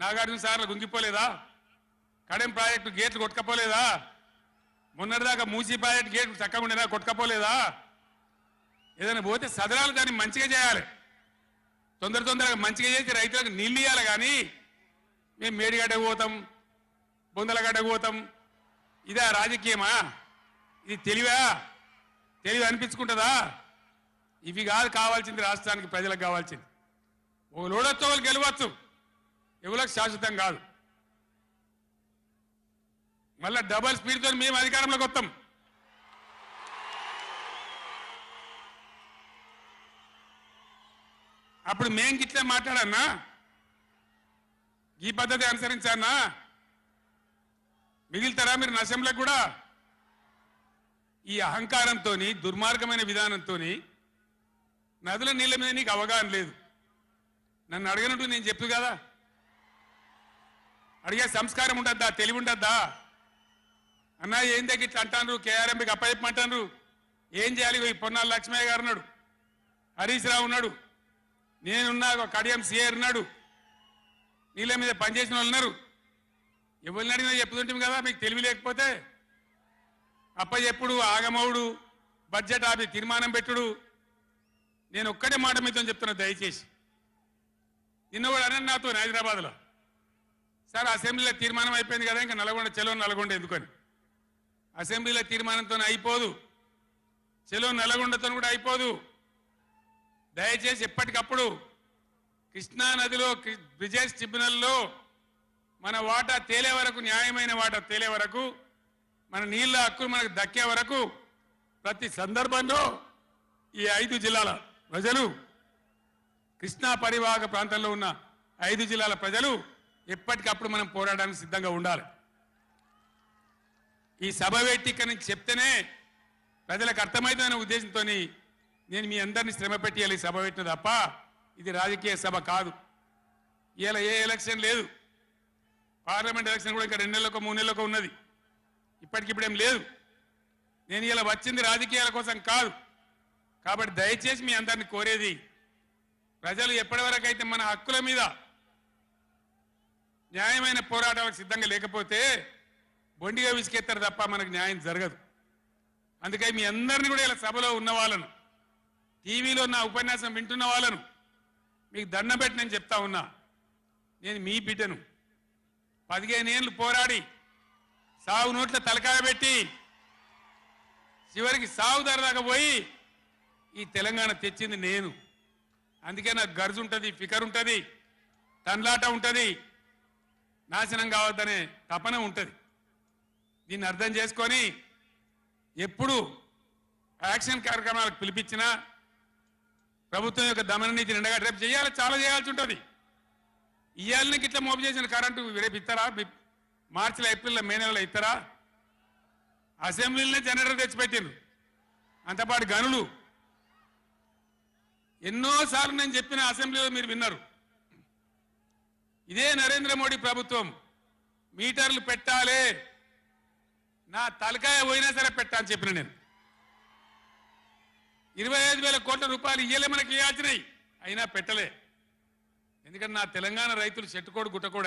నాగార్జున సార్లు గుంగిపోలేదా కడెం ప్రాజెక్టు గేట్లు కొట్టుకపోలేదా? మొన్నటిదాకా మూసీ ప్రాజెక్టు గేట్లు చక్కగా ఉండేదా కొట్టుకపోలేదా? ఏదైనా పోతే సదరాలు దాన్ని మంచిగా చేయాలి. తొందర తొందరగా మంచిగా చేసి రైతులకు నీళ్ళు ఇవ్వాలి కానీ మేము మేడిగడ్డకు పోతాం బొందలగడ్డకు పోతాం. ఇదా రాజకీయమా? ఇది తెలివా? తెలివి అనిపించుకుంటుందా? ఇవి కాదు కావాల్సింది రాష్ట్రానికి ప్రజలకు కావాల్సింది. ఒక లోడొచ్చు వాళ్ళు గెలవచ్చు. ఎవరికి శాశ్వతం కాదు. మళ్ళా డబల్ స్పీడ్తో మేము అధికారంలోకి వస్తాం. అప్పుడు మేం గిట్లే మాట్లాడన్నా ఈ పద్ధతి అనుసరించానా? మిగులుతారా మీరు నశంలో కూడా? ఈ అహంకారంతో దుర్మార్గమైన విధానంతో నదుల నీళ్ళ మీద నీకు అవగాహన లేదు. నన్ను అడగనట్టు నేను చెప్పు కదా. అడిగే సంస్కారం ఉండద్దా? తెలివి ఉండద్దా? అన్నా ఏం దగ్గర ఇట్లా అంటాను కేఆర్ఎంకి అప్పచెప్పమంటాను ఏం చేయాలి? ఈ పొన్నాల లక్ష్మయ్య గారు ఉన్నాడు. హరీష్ రావు ఉన్నాడు. నేనున్నా ఒక కడియం సిఆర్ ఉన్నాడు. నీళ్ళ మీద పనిచేసిన వాళ్ళు ఉన్నారు. ఎవరిని అడిగినా చెప్తుంటాం కదా? మీకు తెలివి లేకపోతే. అప్పచెప్పుడు ఆగమవుడు బడ్జెట్ ఆపి తీర్మానం పెట్టుడు. నేను ఒక్కటే మాట మీతో చెప్తున్నా దయచేసి. నిన్న కూడా అన్న నాతో హైదరాబాద్లో. సార్ అసెంబ్లీలో తీర్మానం అయిపోయింది కదా ఇంకా నల్గొండ చెలో నల్గొండ ఎందుకని? అసెంబ్లీలో తీర్మానంతో అయిపోదు. చెలో నల్గొండతో కూడా అయిపోదు. దయచేసి ఎప్పటికప్పుడు కృష్ణా నదిలో కృ- ట్రిబ్యునల్లో మన వాటా తేలే వరకు న్యాయమైన వాటా తేలే వరకు మన నీళ్ళ హక్కులు మనకు దక్కే వరకు ప్రతి సందర్భంలో ఈ ఐదు జిల్లాల ప్రజలు కృష్ణా పరివాహక ప్రాంతంలో ఉన్న ఐదు జిల్లాల ప్రజలు ఎప్పటికప్పుడు మనం పోరాడడానికి సిద్ధంగా ఉండాలి. ఈ సభ పెట్టి ఇక్కడి నుంచి చెప్తేనే ప్రజలకు అర్థమవుతుందనే ఉద్దేశంతో నేను మీ అందరినీ శ్రమ పెట్టి ఈ సభ పెట్టిన తప్ప ఇది రాజకీయ సభ కాదు. ఇలా ఏ ఎలక్షన్ లేదు. పార్లమెంట్ ఎలక్షన్ కూడా ఇంకా రెండు నెలలకు మూడు నెలలకు ఉన్నది. ఇప్పటికిప్పుడేం లేదు. నేను ఇలా వచ్చింది రాజకీయాల కోసం కాదు. కాబట్టి దయచేసి మీ అందరిని కోరేది ప్రజలు ఎప్పటివరకు అయితే మన హక్కుల మీద న్యాయమైన పోరాటాలకు సిద్ధంగా లేకపోతే బొండిగా విసికెత్తారు తప్ప మనకు న్యాయం జరగదు. అందుకే మీ అందరిని కూడా ఇలా సభలో ఉన్న వాళ్ళను టీవీలో నా ఉపన్యాసం వింటున్న వాళ్ళను మీకు దండం పెట్టి నేను చెప్తా ఉన్నా. నేను మీ బిడ్డను. పదిహేను ఏళ్ళు పోరాడి సాగు నోట్ల తలకాయ పెట్టి చివరికి సాగు ధర దాకా పోయి ఈ తెలంగాణ తెచ్చింది నేను. అందుకే నాకు గర్జు ఉంటుంది ఫికర్ ఉంటుంది తన్లాట ఉంటుంది. నాశనం కావద్దనే తపన ఉంటుంది. దీన్ని అర్థం చేసుకొని ఎప్పుడు యాక్షన్ కార్యక్రమాలకు పిలిపించినా ప్రభుత్వం యొక్క దమన నీతి నిండగా రేపు చేయాలి చాలా చేయాల్సి ఉంటుంది. ఇవాళ ఇట్లా మోపు చేసిన కరెంటు రేపు ఇస్తారా మార్చిలో ఏప్రిల్లో మే నెలలో ఇస్తారా అసెంబ్లీలోనే జనరేటర్ తెచ్చిపెట్టిండ్రు. అంతపాటు గనులు. ఎన్నోసార్లు నేను చెప్పిన అసెంబ్లీలో మీరు విన్నారు. ఇదే నరేంద్ర మోడీ ప్రభుత్వం. మీటర్లు పెట్టాలి. నా తలకాయ పోయినా సరే పెట్టా అని చెప్పిన నేను. ఇరవై ఐదు వేల కోట్ల రూపాయలు ఇయ్యలే మనకి ఇవ్వాల్సినాయి అయినా పెట్టలే. ఎందుకంటే నా తెలంగాణ రైతులు చెట్టుకోడు గుట్టకోడు.